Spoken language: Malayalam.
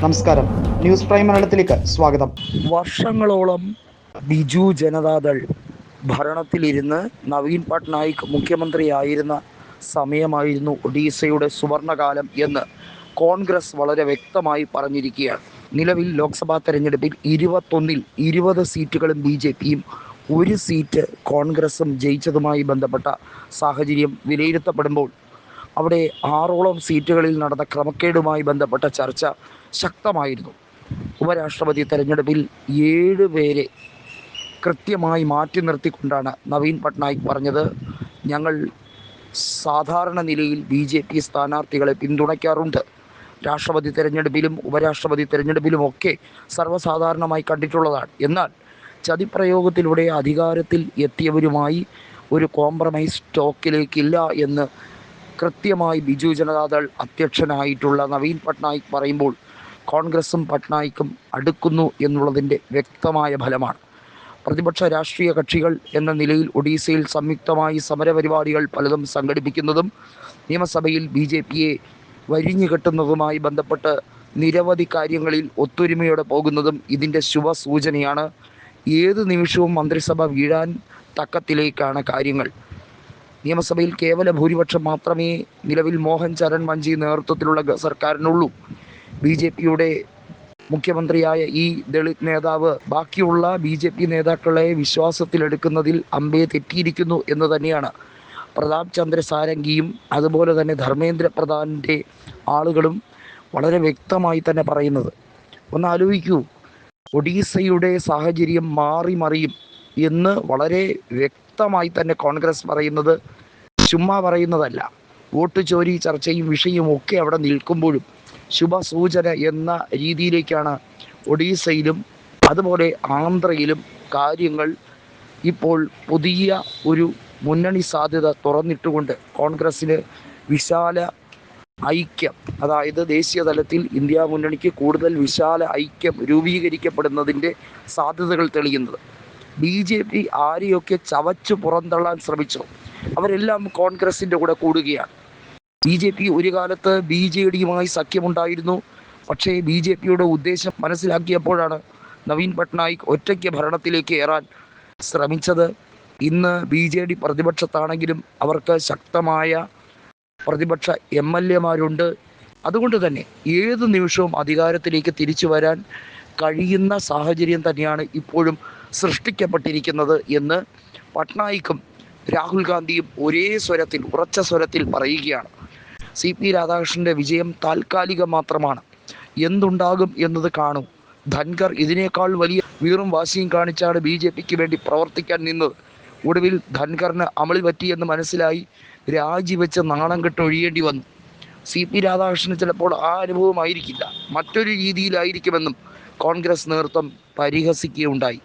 നമസ്കാരം. ന്യൂസ് പ്രൈം മലയാളത്തിലേക്ക് സ്വാഗതം. വർഷങ്ങളോളം ബിജു ജനതാദൾ ഭരണത്തിലിരുന്ന് നവീൻ പട്നായിക് മുഖ്യമന്ത്രിയായിരുന്ന സമയമായിരുന്നു ഒഡീസയുടെ സുവർണകാലം എന്ന് കോൺഗ്രസ് വളരെ വ്യക്തമായി പറഞ്ഞിരിക്കുകയാണ്. നിലവിൽ ലോക്സഭാ തെരഞ്ഞെടുപ്പിൽ ഇരുപത്തൊന്നിൽ ഇരുപത് സീറ്റുകളും ബി ജെ പിയും ഒരു സീറ്റ് കോൺഗ്രസും ജയിച്ചതുമായി ബന്ധപ്പെട്ട സാഹചര്യം വിലയിരുത്തപ്പെടുമ്പോൾ അവിടെ ആറോളം സീറ്റുകളിൽ നടന്ന ക്രമക്കേടുമായി ബന്ധപ്പെട്ട ചർച്ച ശക്തമായിരുന്നു. ഉപരാഷ്ട്രപതി തെരഞ്ഞെടുപ്പിൽ ഏഴ് പേരെ കൃത്യമായി മാറ്റി നിർത്തിക്കൊണ്ടാണ് നവീൻ പട്നായിക് പറഞ്ഞത്. ഞങ്ങൾ സാധാരണ നിലയിൽ ബി ജെ പി സ്ഥാനാർത്ഥികളെ പിന്തുണയ്ക്കാറുണ്ട്. രാഷ്ട്രപതി തെരഞ്ഞെടുപ്പിലും ഉപരാഷ്ട്രപതി തെരഞ്ഞെടുപ്പിലുമൊക്കെ സർവസാധാരണമായി കണ്ടിട്ടുള്ളതാണ്. എന്നാൽ ചതിപ്രയോഗത്തിലൂടെ അധികാരത്തിൽ എത്തിയവരുമായി ഒരു കോംപ്രമൈസ് ടോക്കിലേക്കില്ല എന്ന് കൃത്യമായി ബിജു ജനതാദൾ അധ്യക്ഷനായിട്ടുള്ള നവീൻ പട്നായിക് പറയുമ്പോൾ കോൺഗ്രസും പട്നായിക്കും അടുക്കുന്നു എന്നുള്ളതിന്റെ വ്യക്തമായ ഫലമാണ്. പ്രതിപക്ഷ രാഷ്ട്രീയ കക്ഷികൾ എന്ന നിലയിൽ ഒഡീസയിൽ സംയുക്തമായി സമരപരിപാടികൾ പലതും സംഘടിപ്പിക്കുന്നതും നിയമസഭയിൽ ബി ജെ പിയെ വരിഞ്ഞുകെട്ടുന്നതുമായി ബന്ധപ്പെട്ട് നിരവധി കാര്യങ്ങളിൽ ഒത്തൊരുമയോടെ പോകുന്നതും ഇതിന്റെ ശുഭസൂചനയാണ്. ഏത് നിമിഷവും മന്ത്രിസഭ വീഴാൻ തക്കത്തിലേക്കാണ് കാര്യങ്ങൾ. നിയമസഭയിൽ കേവല ഭൂരിപക്ഷം മാത്രമേ നിലവിൽ മോഹൻ ചരൺ മഞ്ചി നേതൃത്വത്തിലുള്ള സർക്കാരിനുള്ളൂ. ബി ജെ പിയുടെ മുഖ്യമന്ത്രിയായ ഈ ദളിത് നേതാവ് ബാക്കിയുള്ള ബി ജെ പി നേതാക്കളെ വിശ്വാസത്തിലെടുക്കുന്നതിൽ അമ്പയെ തെറ്റിയിരിക്കുന്നു എന്ന് തന്നെയാണ്. പ്രതാപ് ചന്ദ്ര സാരംഗിയും അതുപോലെ തന്നെ ധർമ്മേന്ദ്ര പ്രധാനിന്റെ ആളുകളും വളരെ വ്യക്തമായി തന്നെ പറയുന്നത്. ഒന്ന് ആലോചിക്കൂ ഒഡീസയുടെ സാഹചര്യം മാറി മറിയും എന്ന് വളരെ വ്യക്തമായി തന്നെ കോൺഗ്രസ് പറയുന്നത് ചുമ്മാ പറയുന്നതല്ല. വോട്ട് ചോരി ചർച്ചയും വിഷയവും ഒക്കെ അവിടെ നിൽക്കുമ്പോഴും ശുഭസൂചന എന്ന രീതിയിലേക്കാണ് ഒഡീസയിലും അതുപോലെ ആന്ധ്രയിലും കാര്യങ്ങൾ ഇപ്പോൾ പുതിയ ഒരു മുന്നണി സാധ്യത തുറന്നിട്ടുകൊണ്ട് കോൺഗ്രസ്സിന് വിശാല ഐക്യം. അതായത് ദേശീയ തലത്തിൽ ഇന്ത്യ മുന്നണിക്ക് കൂടുതൽ വിശാല ഐക്യം രൂപീകരിക്കപ്പെടുന്നതിന്റെ സാധ്യതകൾ തെളിയുന്നത്. ബി ജെ പി ആരെയൊക്കെ ചവച്ചു പുറന്തള്ളാൻ ശ്രമിച്ചു? അവരെല്ലാം കോൺഗ്രസിന്റെ കൂടെ കൂടുകയാണ്. ബി ജെ പി ഒരു കാലത്ത് ബി ജെ ഡിയുമായി സഖ്യമുണ്ടായിരുന്നു. പക്ഷേ ബി ജെ പിയുടെ ഉദ്ദേശം മനസ്സിലാക്കിയപ്പോഴാണ് നവീൻ പട്നായിക് ഒറ്റയ്ക്ക് ഭരണത്തിലേക്ക് ഏറാൻ ശ്രമിച്ചത്. ഇന്ന് ബി ജെ ഡി പ്രതിപക്ഷത്താണെങ്കിലും അവർക്ക് ശക്തമായ പ്രതിപക്ഷ എം എൽ എമാരുണ്ട്. അതുകൊണ്ട് തന്നെ ഏത് നിമിഷവും അധികാരത്തിലേക്ക് തിരിച്ചു വരാൻ കഴിയുന്ന സാഹചര്യം തന്നെയാണ് ഇപ്പോഴും സൃഷ്ടിക്കപ്പെട്ടിരിക്കുന്നത് എന്ന് പട്നായിക്കും രാഹുൽ ഗാന്ധിയും ഒരേ സ്വരത്തിൽ ഉറച്ച സ്വരത്തിൽ പറയുകയാണ്. സി പി രാധാകൃഷ്ണന്റെ വിജയം താൽക്കാലികം മാത്രമാണ്. എന്തുണ്ടാകും എന്നത് കാണും. ധൻകർ ഇതിനേക്കാൾ വലിയ വീറും വാശിയും കാണിച്ചാണ് ബി ജെ പിക്ക് വേണ്ടി പ്രവർത്തിക്കാൻ നിന്നത്. ഒടുവിൽ ധൻകറിന് അമളി പറ്റിയെന്ന് മനസ്സിലായി രാജിവെച്ച് നാണം കെട്ട് ഒഴിയേണ്ടി വന്നു. സി പി രാധാകൃഷ്ണന് ചിലപ്പോൾ ആ അനുഭവമായിരിക്കില്ല. മറ്റൊരു രീതിയിലായിരിക്കുമെന്നും കോൺഗ്രസ് നേതൃത്വം പരിഹസിക്കുകയുണ്ടായി.